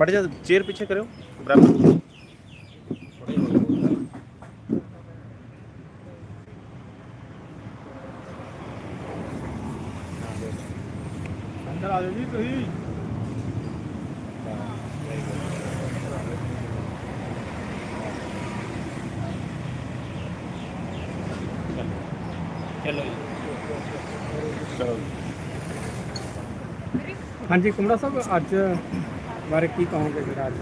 ਮੜ ਜਾ ਚੇਅਰ ਪਿੱਛੇ ਕਰਿਓ ਬਰਾਬਰ। ਅੰਦਰ ਆ ਜਾਓ ਜੀ ਤੁਸੀਂ। ਚਲੋ ਜੀ। ਚਲੋ ਹਾਂਜੀ ਕੁਮੜਾ ਸਾਹਿਬ ਅੱਜ ਬਾਰੇ ਕੀ ਕਹੋਗੇ ਜਿਹੜਾ ਅੱਜ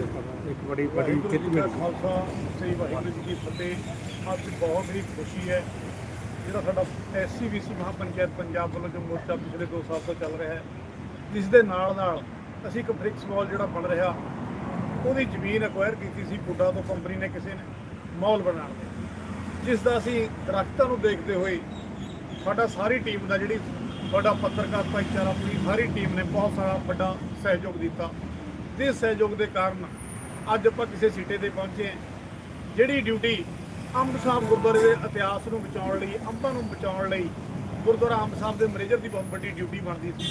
ਇੱਕ ਬੜੀ ਬੜੀ ਵਾਹਿਗੁਰੂ ਜਿੱਤ ਜੀ ਮਿਲ ਕਾ ਗਈ ਖਾਲਸਾ ਸ੍ਰੀ ਵਾਹਿਗੁਰੂ ਜੀ ਕੀ ਫਤਿਹ। ਅੱਜ ਬਹੁਤ ਹੀ ਖੁਸ਼ੀ ਹੈ। ਜਿਹੜਾ ਸਾਡਾ ਐਸਸੀਬੀਸੀ ਮਹਾਪੰਚਾਇਤ ਪੰਜਾਬ ਵੱਲੋਂ ਜੋ ਮੋਰਚਾ ਪਿਛਲੇ 2 ਸਾਲ ਤੋਂ ਚੱਲ ਰਿਹਾ ਹੈ ਜਿਸ ਦੇ ਨਾਲ ਨਾਲ ਅਸੀਂ ਇੱਕ ਬ੍ਰਿਕਸ ਮਾਲ ਜਿਹੜਾ ਬਣ ਰਿਹਾ ਉਹਦੀ ਜ਼ਮੀਨ ਅਕਵਾਇਰ ਕੀਤੀ ਸੀ ਪੁੱਡਾ ਤੋਂ ਕੰਪਨੀ ਨੇ ਕਿਸੇ ਨੇ ਮਾਲ ਬਣਾਉਣ ਦੇ ਜਿਸ ਦਾ ਅਸੀਂ ਦਰਖਤਾਂ ਨੂੰ ਦੇਖਦੇ ਹੋਏ ਸਾਡਾ ਸਾਰੀ ਟੀਮ ਦਾ ਜਿਹੜੀ ਸਾਡਾ ਪੱਤਰਕਾਰ ਭਾਈਚਾਰਾ ਪੂਰੀ ਸਾਰੀ ਟੀਮ ਨੇ ਬਹੁਤ ਸਾਰਾ ਵੱਡਾ ਸਹਿਯੋਗ ਦਿੱਤਾ। ਜਿਸ ਸਹਿਯੋਗ ਦੇ ਕਾਰਨ ਅੱਜ ਆਪਾਂ ਕਿਸੇ ਸੀਟੇ ਤੇ ਪਹੁੰਚੇ ਹਾਂ, ਜਿਹੜੀ ਡਿਊਟੀ ਅੰਬ ਸਾਹਿਬ ਗੁਰਦੁਆਰੇ ਦੇ ਇਤਿਹਾਸ ਨੂੰ ਬਚਾਉਣ ਲਈ, ਅੰਬਾਂ ਨੂੰ ਬਚਾਉਣ ਲਈ ਗੁਰਦੁਆਰਾ ਅੰਬ ਸਾਹਿਬ ਦੇ ਮੈਨੇਜਰ ਦੀ ਬਹੁਤ ਵੱਡੀ ਡਿਊਟੀ ਬਣਦੀ ਸੀ,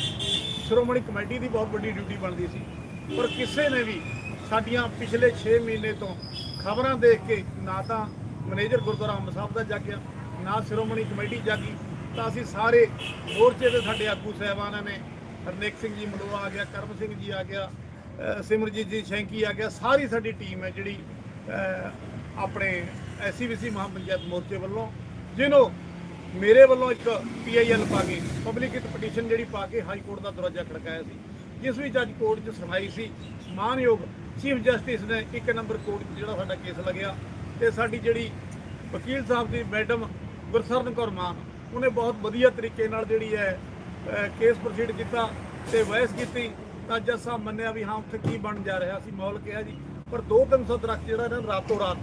ਸ਼੍ਰੋਮਣੀ ਕਮੇਟੀ ਦੀ ਬਹੁਤ ਵੱਡੀ ਡਿਊਟੀ ਬਣਦੀ ਸੀ। ਪਰ ਕਿਸੇ ਨੇ ਵੀ ਸਾਡੀਆਂ ਪਿਛਲੇ 6 ਮਹੀਨੇ ਤੋਂ ਖਬਰਾਂ ਦੇਖ ਕੇ ਨਾ ਤਾਂ ਮੈਨੇਜਰ ਗੁਰਦੁਆਰਾ ਅੰਬ ਸਾਹਿਬ ਦਾ ਜਾਗਿਆ, ਨਾ ਸ਼੍ਰੋਮਣੀ ਕਮੇਟੀ ਜਾਗੀ, ਤਾਂ ਅਸੀਂ ਸਾਰੇ ਮੋਰਚੇ ਦੇ ਸਾਡੇ ਆਗੂ ਸਹਿਬਾਨਾਂ ਨੇ, ਹਰਨੇਕ ਸਿੰਘ ਜੀ ਮਲੋਆ ਆ ਗਿਆ, ਕਰਮ ਸਿੰਘ ਜੀ ਆ ਗਿਆ ਸਿਮਰਜੀਤ ਜੀ ਸ਼ੈਂਕੀ ਆ ਗਿਆ, ਸਾਰੀ ਸਾਡੀ ਟੀਮ ਹੈ ਜਿਹੜੀ, ਅਹ ਆਪਣੇ ਐਸਸੀਬੀਸੀ ਮਹਾਪੰਚਾਇਤ ਮੋਰਚੇ ਵੱਲੋਂ, ਜਿਹਨੂੰ ਮੇਰੇ ਵੱਲੋਂ ਇੱਕ ਪੀਆਈਐਲ ਪਾ ਕੇ, ਪਬਲਿਕ ਇਟ ਪਟੀਸ਼ਨ ਜਿਹੜੀ ਪਾ ਕੇ ਹਾਈ ਕੋਰਟ ਦਾ ਦਰਵਾਜ਼ਾ ਖੜਕਾਇਆ ਸੀ, ਜਿਸ ਵਿੱਚ ਅੱਜ ਕੋਰਟ 'ਚ ਸੁਣਾਈ ਸੀ। ਮਾਨਯੋਗ ਚੀਫ ਜਸਟਿਸ ਨੇ ਇੱਕ ਨੰਬਰ ਕੋਰਟ 'ਚ ਜਿਹੜਾ ਸਾਡਾ ਕੇਸ ਲੱਗਿਆ, ਤੇ ਸਾਡੀ ਜਿਹੜੀ ਵਕੀਲ ਸਾਹਿਬ ਦੀ ਮੈਡਮ ਗੁਰਸਰਨ ਕੌਰ ਮਾਨ, ਉਹਨੇ ਬਹੁਤ ਵਧੀਆ ਤਰੀਕੇ ਨਾਲ ਜਿਹੜੀ ਹੈ ਕੇਸ ਪ੍ਰੋਸੀਡ ਕੀਤਾ ਤੇ ਬਹਿਸ ਕੀਤੀ। ਤਾਂ ਜੱਜ ਸਾਹਿਬ ਮੰਨਿਆ ਵੀ ਹਾਂ ਉੱਥੇ ਕੀ ਬਣ ਜਾ ਰਿਹਾ ਸੀ, ਮੌਲ ਕਿਹਾ ਜੀ, ਪਰ 2-300 ਦਰਖਤ ਜਿਹੜਾ ਇਹਨਾਂ ਰਾਤੋਂ ਰਾਤ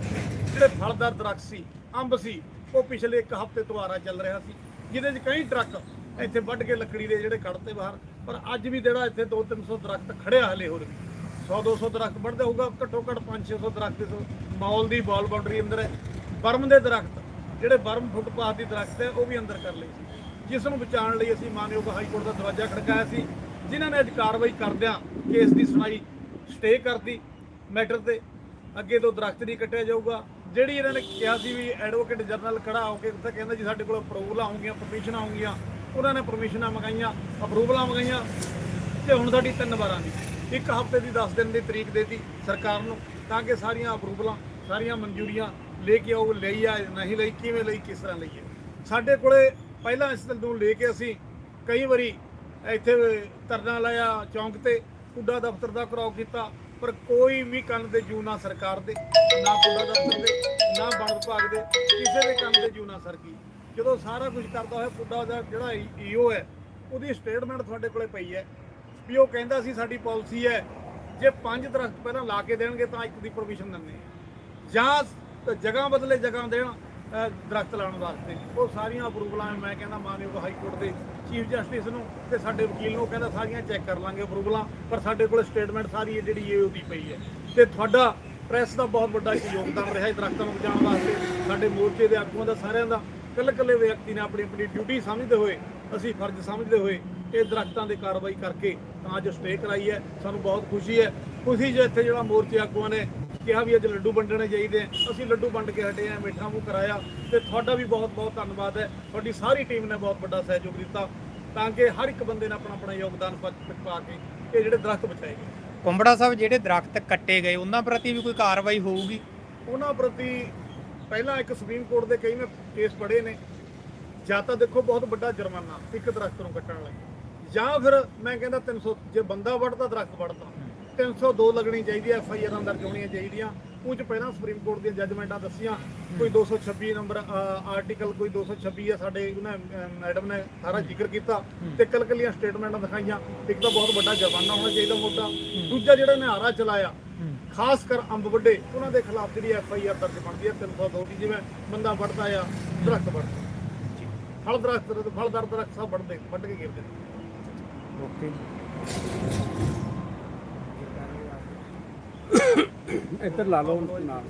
ਜਿਹੜੇ ਫਲਦਾਰ ਦਰਖਤ ਸੀ, ਅੰਬ ਸੀ, ਉਹ ਪਿਛਲੇ ਇੱਕ ਹਫ਼ਤੇ ਤੋਂ ਆਰਾ ਚੱਲ ਰਿਹਾ ਸੀ। ਜਿਹਦੇ 'ਚ ਕਈ ਟਰੱਕ ਇੱਥੇ ਵੱਢ ਕੇ ਲੱਕੜੀ ਦੇ ਜਿਹੜੇ ਕੱਢਤੇ ਬਾਹਰ, ਪਰ ਅੱਜ ਵੀ ਜਿਹੜਾ ਇੱਥੇ 2-300 ਦਰਖਤ ਖੜਿਆ ਹਲੇ ਹੋਰ ਵੀ। 100-200 ਦਰਖਤ ਵੱਢਦੇ ਹੋਊਗਾ, ਘੱਟੋ ਘੱਟ 5-600 ਦਰਖਤ ਇਸ ਮਾਲ ਦੀ ਬਾਲ ਬਾਉਂਡਰੀ ਅੰਦਰ ਹੈ। ਬਰਮ ਦੇ ਦਰਖਤ, ਜਿਹੜੇ ਬਰਮ ਫੁੱਟਪਾਥ ਦੀ ਦਰਖਤ ਹੈ, ਉਹ ਵੀ ਅੰਦਰ ਕਰ ਲਈ ਸੀ। ਜਿਸ ਨੂੰ ਬਚਾਉਣ ਲਈ ਅਸੀਂ ਮਾਨਯੋਗ ਹਾਈ ਕੋਰਟ ਦਾ ਦਰਵਾਜ਼ਾ ਖੜਕਾਇਆ ਸੀ। ਜਿਨ੍ਹਾਂ ਨੇ ਅੱਜ ਕਾਰਵਾਈ ਕਰਦਿਆਂ ਕੇਸ ਦੀ ਸੁਣਾਈ ਸਟੇ ਕਰਤੀ ਮੈਟਰ ਤੇ। ਅੱਗੇ ਤੋਂ ਦਰਖਤ ਨਹੀਂ ਕੱਟਿਆ ਜਾਊਗਾ। ਜਿਹੜੀ ਇਹਨਾਂ ਨੇ ਕਿਹਾ ਸੀ ਵੀ ਐਡਵੋਕੇਟ ਜਨਰਲ ਖੜਾ ਹੋ ਕੇ ਉੱਥੇ ਕਹਿੰਦਾ ਜੀ ਸਾਡੇ ਕੋਲ ਅਪਰੂਵਲਾਂ ਆਉਂਗੀਆਂ ਪਰਮਿਸ਼ਨਾਂ ਆਉਂਗੀਆਂ ਉਹਨਾਂ ਨੇ ਪਰਮਿਸ਼ਨਾਂ ਮੰਗਾਈਆਂ ਅਪਰੂਵਲਾਂ ਮੰਗਾਈਆਂ। ਤੇ ਹੁਣ ਸਾਡੀ ਤਿੰਨ ਵਾਰਾਂ ਦੀ। ਇੱਕ ਹਫ਼ਤੇ ਦੀ 10 ਦਿਨ ਦੀ ਤਰੀਕ ਦੇਤੀ ਸਰਕਾਰ ਨੂੰ ਤਾਂ ਕਿ ਸਾਰੀਆਂ ਅਪਰੂਵਲਾਂ ਸਾਰੀਆਂ ਮਨਜ਼ੂਰੀਆਂ ਲੈ ਕੇ ਆਓ, ਲਈ ਆ, ਨਹੀਂ ਲਈ, ਕਿਵੇਂ ਲਈ, ਕਿਸ ਤਰ੍ਹਾਂ ਲਈਏ ਸਾਡੇ ਕੋਲੇ ਪਹਿਲਾਂ ਇਸ ਨੂੰ ਲੈ ਕੇ ਅਸੀਂ ਕਈ ਵਾਰੀ ਇੱਥੇ ਧਰਨਾ ਲਾਇਆ, ਚੌਂਕ ਤੇ ਪੁੱਡਾ ਦਫ਼ਤਰ ਦਾ ਘਰਾਓ ਕੀਤਾ, ਪਰ ਕੋਈ ਵੀ ਕੰਨ ਦੇ ਜੂ ਨਾ ਸਰਕਾਰ ਦੇ, ਨਾ ਪੁੱਡਾ ਦਫ਼ਤਰ ਦੇ, ਨਾ ਵਣ ਵਿਭਾਗ ਦੇ, ਕਿਸੇ ਦੇ ਕੰਨ ਦੇ ਜੂ ਨਾ ਸਰਕੀ ਜਦੋਂ ਸਾਰਾ ਕੁਝ ਕਰਦਾ ਹੋਇਆ ਪੁੱਡਾ ਦਾ ਜਿਹੜਾ ਈਓ ਹੈ, ਉਹਦੀ ਸਟੇਟਮੈਂਟ ਤੁਹਾਡੇ ਕੋਲੇ ਪਈ ਹੈ ਵੀ ਉਹ ਕਹਿੰਦਾ ਸੀ ਸਾਡੀ ਪਾਲਿਸੀ ਹੈ, ਜੇ ਪੰਜ ਦਰਖਤ ਪਹਿਲਾਂ ਲਾ ਕੇ ਦੇਣਗੇ ਤਾਂ ਇੱਕ ਦੀ ਪਰਮਿਸ਼ਨ ਦਿੰਦੇ ਜਾਂ ਜਗ੍ਹਾ ਬਦਲੇ ਜਗ੍ਹਾ ਦੇਣ ਦਰਖਤ ਲਾਉਣ ਵਾਸਤੇ। ਉਹ ਸਾਰੀਆਂ ਅਪਰੂਵਲਾਂ ਮੈਂ ਕਹਿੰਦਾ ਮਾਨਯੋਗ ਹਾਈ ਕੋਰਟ ਦੇ ਚੀਫ ਜਸਟਿਸ ਨੂੰ ਤੇ ਸਾਡੇ ਵਕੀਲ ਨੂੰ ਕਹਿੰਦਾ ਸਾਰੀਆਂ ਚੈੱਕ ਕਰ ਲਾਂਗੇ ਅਪਰੂਵਲਾਂ ਪਰ ਸਾਡੇ ਕੋਲ ਸਟੇਟਮੈਂਟ ਸਾਰੀ ਹੈ ਜਿਹੜੀ ਇਹ ਉਹਦੀ ਪਈ ਹੈ। ਤੇ ਤੁਹਾਡਾ ਪ੍ਰੈਸ ਦਾ ਬਹੁਤ ਵੱਡਾ ਯੋਗਦਾਨ ਰਿਹਾ ਇਹ ਦਰਖਤਾਂ ਨੂੰ ਬਚਾਉਣ ਵਾਸਤੇ। ਸਾਡੇ ਮੋਰਚੇ ਦੇ ਆਗੂਆਂ ਦਾ, ਸਾਰਿਆਂ ਦਾ ਕੱਲੇ ਕੱਲੇ ਵਿਅਕਤੀ ਨੇ ਆਪਣੀ ਆਪਣੀ ਡਿਊਟੀ ਸਮਝਦੇ ਹੋਏ, ਅਸੀਂ ਫਰਜ਼ ਸਮਝਦੇ ਹੋਏ ਇਹ ਦਰਖਤਾਂ ਦੇ ਕਾਰਵਾਈ ਕਰਕੇ ਤਾਂ ਅੱਜ ਸਟੇ ਕਰਾਈ ਹੈ। ਸਾਨੂੰ ਬਹੁਤ ਖੁਸ਼ੀ ਹੈ। ਖੁਸ਼ੀ ਜੇ ਇੱਥੇ ਜਿਹੜਾ ਮੋਰਚੇ ਆਗੂਆਂ ਨੇ ਕਿਹਾ ਵੀ ਅੱਜ ਲੱਡੂ ਵੰਡਣੇ ਚਾਹੀਦੇ ਆ। ਅਸੀਂ ਲੱਡੂ ਵੰਡ ਕੇ ਹਟੇ ਆ ਮਿੱਠਾ ਮੂੰਹ ਕਰਾਇਆ। ਤੇ ਤੁਹਾਡਾ ਵੀ ਬਹੁਤ ਬਹੁਤ ਧੰਨਵਾਦ ਹੈ। ਤੁਹਾਡੀ ਸਾਰੀ ਟੀਮ ਨੇ ਬਹੁਤ ਵੱਡਾ ਸਹਿਯੋਗ ਦਿੱਤਾ ਤਾਂ ਕਿ ਹਰ ਇੱਕ ਬੰਦੇ ਨੇ ਆਪਣਾ ਆਪਣਾ ਯੋਗਦਾਨ ਪਾ ਕੇ ਇਹ ਜਿਹੜੇ ਦਰਖਤ ਬਚਾਏ ਗਏ। ਕੁੰਬੜਾ ਸਾਹਿਬ ਜਿਹੜੇ ਦਰਖਤ ਕੱਟੇ ਗਏ ਉਹਨਾਂ ਪ੍ਰਤੀ ਵੀ ਕੋਈ ਕਾਰਵਾਈ ਹੋਊਗੀ? ਉਹਨਾਂ ਪ੍ਰਤੀ ਪਹਿਲਾਂ ਇੱਕ ਸੁਪਰੀਮ ਕੋਰਟ ਦੇ ਕਈ ਮੈਂ ਕੇਸ ਪੜ੍ਹੇ ਨੇ। ਜਾਂ ਤਾਂ ਦੇਖੋ ਬਹੁਤ ਵੱਡਾ ਜੁਰਮਾਨਾ ਇੱਕ ਦਰਖਤ ਨੂੰ ਕੱਟਣ ਲਈ। ਜਾਂ ਫਿਰ ਮੈਂ ਕਹਿੰਦਾ 300 ਜੇ ਬੰਦਾ ਵੱਢਦਾ ਦਰਖਤ ਵੱਢਦਾ। 302 ਲੱਗਣੀ ਚਾਹੀਦੀ ਐ ਐਫ ਆਈ ਆਰਾਂ ਦਰਜ ਹੋਣੀਆਂ ਚਾਹੀਦੀਆਂ? ਉਹ ਚ ਪਹਿਲਾਂ ਸੁਪਰੀਮ ਕੋਰਟ ਦੀਆਂ ਜੱਜਮੈਂਟਾਂ ਦੱਸੀਆਂ ਕੋਈ 226 ਨੰਬਰ ਆਰਟੀਕਲ ਕੋਈ 226 ਹੈ ਸਾਡੇ ਉਹਨਾਂ ਮੈਡਮ ਨੇ ਸਾਰਾ ਜ਼ਿਕਰ ਕੀਤਾ ਤੇ ਕੱਲ ਕੱਲੀਆਂ ਸਟੇਟਮੈਂਟਾਂ ਦਿਖਾਈਆਂ। ਇੱਕ ਤਾਂ ਬਹੁਤ ਵੱਡਾ ਜੁਰਮਾਨਾ ਹੋਣਾ ਚਾਹੀਦਾ ਮੋਟਾ ਦੂਜਾ ਜਿਹੜਾ ਨਿਹਾਰਾ ਚਲਾਇਆ ਖਾਸ ਕਰ ਅੰਬ ਵੱਡੇ ਉਹਨਾਂ ਦੇ ਖਿਲਾਫ ਜਿਹੜੀ ਐਫ ਆਈ ਆਰ ਦਰਜ ਬਣਦੀ ਹੈ 302 ਦੀ ਜਿਵੇਂ ਬੰਦਾ ਵੱਢਦਾ ਆ ਦਰਖਤ ਵੱਢਦਾ ਫਲ ਦਰਖਤ ਫਲਦਾਰ ਦਰਖਤ ਸਭ ਵੱਢਦੇ ਵੱਢ ਕੇ ਗਿਰਦੇ। ਓਕੇ। ਇੱਧਰ ਲਾ ਲਓ ਨਾਲ।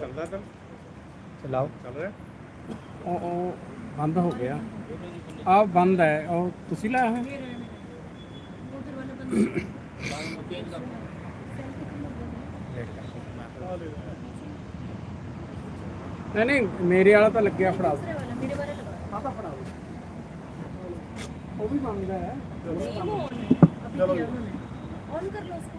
ਚੱਲਦਾ ਤਾਂ ਚਲਾਓ ਚੱਲ ਬੰਦ ਹੋ ਗਿਆ। ਆ ਬੰਦ ਹੈ ਉਹ ਤੁਸੀਂ ਲਾਇਆ ਹੈ ਨਹੀਂ ਮੇਰੇ ਵਾਲਾ ਤਾਂ ਲੱਗਿਆ ਫੜਾ ਮੇਰੇ ਵਾਲਾ ਪਾਪਾ ਫੜਾ ਉਹ ਵੀ ਮੰਗਦਾ ਹੈ। ਚਲੋ ਔਨ ਕਰ ਲਓ ਉਸको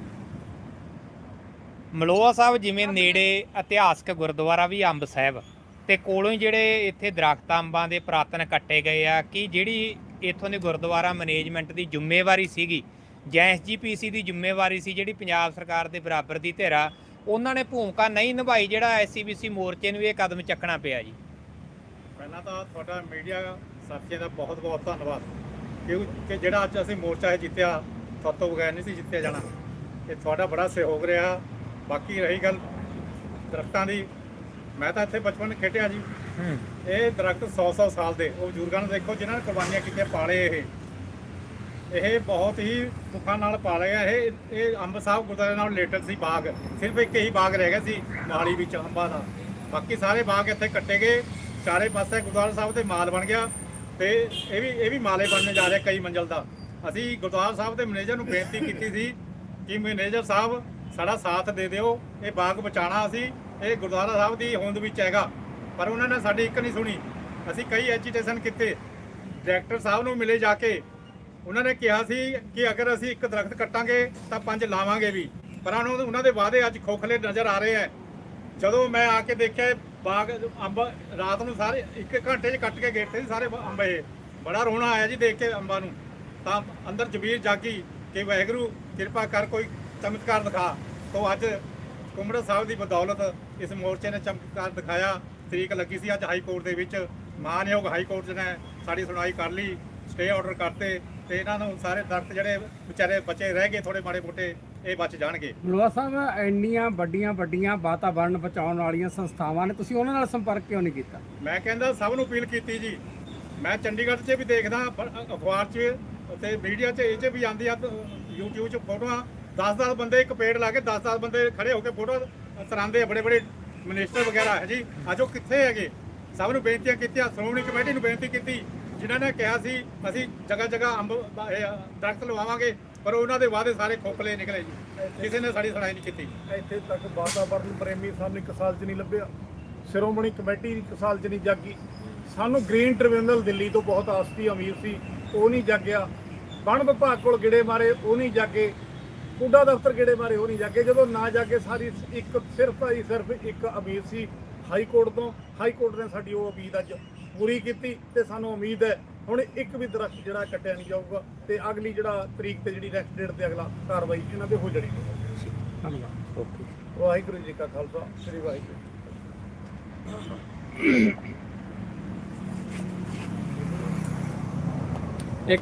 ਮਲੋਆ ਸਾਹਿਬ ਜਿਵੇਂ ਨੇੜੇ ਇਤਿਹਾਸਕ ਗੁਰਦੁਆਰਾ ਵੀ ਅੰਬ ਸਾਹਿਬ ਤੇ ਕੋਲੋਂ ਹੀ ਜਿਹੜੇ ਇੱਥੇ ਦਰਖਤ ਅੰਬਾਂ ਦੇ ਪ੍ਰਾਤਨ ਕੱਟੇ ਗਏ ਆ, ਕਿ ਜਿਹੜੀ ਇੱਥੋਂ ਦੇ ਗੁਰਦੁਆਰਾ ਮੈਨੇਜਮੈਂਟ ਦੀ ਜ਼ਿੰਮੇਵਾਰੀ ਸੀਗੀ ਜਾਂ ਐਸਜੀਪੀਸੀ ਦੀ ਜ਼ਿੰਮੇਵਾਰੀ ਸੀ ਜਿਹੜੀ ਪੰਜਾਬ ਸਰਕਾਰ ਦੇ ਬਰਾਬਰ ਦੀ ਧਿਰਾ ਉਹਨਾਂ ਨੇ ਭੂਮਿਕਾ ਨਹੀਂ ਨਿਭਾਈ ਜਿਹੜਾ ਐਸਸੀਬੀਸੀ ਮੋਰਚੇ ਨੂੰ ਇਹ ਕਦਮ ਚੱਕਣਾ ਪਿਆ ਜੀ? ਪਹਿਲਾਂ ਤਾਂ ਤੁਹਾਡਾ ਮੀਡੀਆ ਸਾਥੀਆਂ ਦਾ ਬਹੁਤ ਬਹੁਤ ਧੰਨਵਾਦ। ਕਿਉਂਕਿ ਜਿਹੜਾ ਅੱਜ ਅਸੀਂ ਮੋਰਚਾ ਜਿੱਤਿਆ, ਤੁਹਾਡੇ ਤੋਂ ਬਗੈਰ ਨਹੀਂ ਸੀ ਜਿੱਤਿਆ ਜਾਣਾ। ਇਹ ਤੁਹਾਡਾ ਬੜਾ ਸਹਿਯੋਗ ਰਿਹਾ। ਬਾਕੀ ਰਹੀ ਗੱਲ ਦਰਖਤਾਂ ਦੀ। ਮੈਂ ਤਾਂ ਇੱਥੇ ਬਚਪਨ ਖੇਡਿਆ ਜੀ। ਇਹ ਦਰਖਤ 100-100 ਸਾਲ ਦੇ। ਉਹ ਬਜ਼ੁਰਗਾਂ ਨੂੰ ਦੇਖੋ ਜਿਨ੍ਹਾਂ ਨੇ ਕੁਰਬਾਨੀਆਂ ਕੀਤੀਆਂ ਪਾਲੇ ਇਹ। ਇਹ ਬਹੁਤ ਹੀ ਦੁੱਖਾਂ ਨਾਲ ਪਾਲੇ ਆ ਇਹ ਇਹ ਅੰਬ ਸਾਹਿਬ ਗੁਰਦੁਆਰੇ ਨਾਲ ਰਿਲੇਟਡ ਸੀ ਬਾਗ। ਸਿਰਫ ਇੱਕ ਹੀ ਬਾਗ ਰਹਿ ਗਿਆ ਸੀ ਮੋਹਾਲੀ ਵਿੱਚ ਅੰਬਾਂ ਦਾ। ਬਾਕੀ ਸਾਰੇ ਬਾਗ ਇੱਥੇ ਕੱਟੇ ਗਏ। ਚਾਰੇ ਪਾਸੇ ਗੁਰਦੁਆਰਾ ਸਾਹਿਬ ਤੇ ਮਾਲ ਬਣ ਗਿਆ। ਤੇ ਇਹ ਵੀ ਇਹ ਵੀ ਮਾਲੇ ਬਣਨੇ ਜਾ ਰਿਹਾ ਕਈ ਮੰਜ਼ਲ ਦਾ। ਅਸੀਂ ਗੁਰਦੁਆਰਾ ਸਾਹਿਬ ਦੇ ਮੈਨੇਜਰ ਨੂੰ ਬੇਨਤੀ ਕੀਤੀ ਸੀ ਕਿ ਮੈਨੇਜਰ ਸਾਹਿਬ ਸਾਡਾ ਸਾਥ ਦੇ ਦਿਓ, ਇਹ ਬਾਗ ਬਚਾਣਾ ਅਸੀਂ, ਇਹ ਗੁਰਦੁਆਰਾ ਸਾਹਿਬ ਦੀ ਹੋਂਦ ਵਿੱਚ ਹੈਗਾ। ਪਰ ਉਹਨਾਂ ਨੇ ਸਾਡੀ ਇੱਕ ਨਹੀਂ ਸੁਣੀ। ਅਸੀਂ ਕਈ ਐਜੀਟੇਸ਼ਨ ਕੀਤੇ। ਡਾਇਰੈਕਟਰ ਸਾਹਿਬ ਨੂੰ ਮਿਲੇ ਜਾ ਕੇ। ਉਹਨਾਂ ਨੇ ਕਿਹਾ ਸੀ ਕਿ ਅਗਰ ਅਸੀਂ ਇੱਕ ਦਰਖਤ ਕੱਟਾਂਗੇ, ਤਾਂ ਪੰਜ ਲਾਵਾਂਗੇ ਵੀ। ਪਰ ਉਹਨਾਂ ਦੇ- ਉਹਨਾਂ ਦੇ ਵਾਅਦੇ ਅੱਜ ਖੋਖਲੇ ਨਜ਼ਰ ਆ ਰਹੇ ਹੈ। ਜਦੋਂ ਮੈਂ ਆ ਕੇ ਦੇਖਿਆ ਬਾਗ ਅੰਬ ਰਾਤ ਨੂੰ ਸਾਰੇ ਇੱਕ ਘੰਟੇ 'ਚ ਕੱਟ ਕੇ ਗੇਟ ਤੇ ਸਾਰੇ ਅੰਬ ਇਹ। ਬੜਾ ਰੋਣਾ ਆਇਆ ਜੀ ਦੇਖ ਕੇ ਅੰਬਾਂ ਨੂੰ। ਤਾਂ ਅੰਦਰ ਜ਼ਮੀਰ ਜਾਗੀ ਕਿ ਵਾਹਿਗੁਰੂ ਕਿਰਪਾ ਕਰ ਕੋਈ ਚਮਤਕਾਰ ਦਿਖਾ। ਤੋਂ ਅੱਜ ਕੁੰਮੜਾ ਸਾਹਿਬ ਦੀ ਬਦੌਲਤ ਇਸ ਮੋਰਚੇ ਨੇ ਚਮਤਕਾਰ ਦਿਖਾਇਆ। ਤਰੀਕ ਲੱਗੀ ਸੀ ਅੱਜ ਹਾਈ ਕੋਰਟ ਦੇ ਵਿੱਚ। ਮਾਨਯੋਗ ਹਾਈ ਕੋਰਟ ਨੇ ਸਾਡੀ ਸੁਣਵਾਈ ਕਰ ਲਈ ਸਟੇ ਆਰਡਰ ਕਰਤੇ ਤੇ ਇਹਨਾਂ ਨੂੰ ਸਾਰੇ ਦਰਖਤ ਜਿਹੜੇ ਵਿਚਾਰੇ ਬਚੇ ਰਹਿ ਗਏ ਥੋੜੇ ਮਾੜੇ ਮੋਟੇ ਇਹ ਬਚ ਜਾਣਗੇ। ਮਲੋਆ ਸਾਹਿਬ ਇੰਨੀਆਂ ਵੱਡੀਆਂ ਵੱਡੀਆਂ ਵਾਤਾਵਰਣ ਬਚਾਉਣ ਵਾਲੀਆਂ ਸੰਸਥਾਵਾਂ ਨੇ ਤੁਸੀਂ ਉਹਨਾਂ ਨਾਲ ਸੰਪਰਕ ਕਿਉਂ ਨਹੀਂ ਕੀਤਾ? ਮੈਂ ਕਹਿੰਦਾ ਸਭ ਨੂੰ ਅਪੀਲ ਕੀਤੀ ਜੀ। ਮੈਂ ਚੰਡੀਗੜ੍ਹ 'ਚ ਵੀ ਦੇਖਦਾ ਅਖਬਾਰ 'ਚ ਤੇ ਮੀਡੀਆ 'ਚ ਇਹ 'ਚ ਵੀ ਆਉਂਦੀ ਆ YouTube 'ਚ ਫੋਟੋਆਂ 10-10 ਬੰਦੇ ਇੱਕ ਪੇੜ ਲਾ ਕੇ 10-10 ਬੰਦੇ ਖੜੇ ਹੋ ਕੇ ਫੋਟੋ ਤਰਾਂਦੇ ਬੜੇ ਬੜੇ ਮਿਨਿਸਟਰ ਵਗੈਰਾ ਹੈ ਜੀ। ਅੱਜ ਉਹ ਕਿੱਥੇ ਹੈਗੇ? ਸਭ ਨੂੰ ਬੇਨਤੀਆਂ ਕੀਤੀਆਂ, ਸ਼੍ਰੋਮਣੀ ਕਮੇਟੀ ਨੂੰ ਬੇਨਤੀ ਕੀਤੀ। ਜਿਨ੍ਹਾਂ ਨੇ ਕਿਹਾ ਸੀ, ਅਸੀਂ ਜਗ੍ਹਾ ਜਗ੍ਹਾ ਅੰਬ ਦਰਖਤ ਲਵਾਵਾਂਗੇ, ਪਰ ਉਹਨਾਂ ਦੇ ਵਾਅਦੇ ਸਾਰੇ ਖੋਖਲੇ ਨਿਕਲੇ ਜੀ। ਕਿਸੇ ਨੇ ਸਾਡੀ ਸੁਣਾਈ ਨਹੀਂ ਕੀਤੀ। ਇੱਥੇ ਤੱਕ ਵਾਤਾਵਰਨ ਪ੍ਰੇਮੀ ਸਾਨੂੰ ਇੱਕ ਸਾਲ 'ਚ ਨਹੀਂ ਲੱਭਿਆ। ਸ਼੍ਰੋਮਣੀ ਕਮੇਟੀ ਇੱਕ ਸਾਲ 'ਚ ਨਹੀਂ ਜਾਗੀ। ਸਾਨੂੰ ਗ੍ਰੀਨ ਟ੍ਰਿਬਿਊਨਲ ਦਿੱਲੀ ਤੋਂ ਬਹੁਤ ਆਸਤੀ, ਅਮੀਰ ਸੀ, ਉਹ ਨਹੀਂ ਜਾਗਿਆ। ਵਣ ਵਿਭਾਗ ਕੋਲ ਗਿੜੇ ਮਾਰੇ, ਉਹ ਨਹੀਂ ਜਾਗੇ। ਕੂੜਾ ਦਫ਼ਤਰ ਗਿੜੇ ਮਾਰੇ ਉਹ ਨਹੀਂ ਜਾਗੇ। ਜਦੋਂ ਨਾ ਜਾਗੇ ਸਾਰੀ ਇੱਕ ਸਿਰਫ ਹੀ ਸਿਰਫ ਇੱਕ ਅਮੀਰ ਸੀ ਹਾਈ ਕੋਰਟ ਤੋਂ। ਹਾਈ ਕੋਰਟ ਨੇ ਸਾਡੀ ਉਹ ਉਮੀਦ ਅੱਜ ਪੂਰੀ ਕੀਤੀ ਤੇ ਸਾਨੂੰ ਉਮੀਦ ਹੈ ਹੁਣ ਇੱਕ ਵੀ ਦਰਖਤ ਜਿਹੜਾ ਕੱਟਿਆ ਨਹੀਂ ਜਾਊਗਾ ਤੇ ਅਗਲੀ ਜਿਹੜਾ ਤਰੀਕ ਤੇ ਜਿਹੜੀ ਨੈਕਸਟ ਡੇਟ ਤੇ ਅਗਲਾ ਕਾਰਵਾਈ ਇਹਨਾਂ ਤੇ ਹੋ ਜਾਣੀ ਧੰਨਵਾਦ। ਓਕੇ। ਵਾਹਿਗੁਰੂ ਜੀ ਕਾ ਖਾਲਸਾ ਸ੍ਰੀ ਵਾਹਿਗੁਰੂ ਜੀ ਕੀ।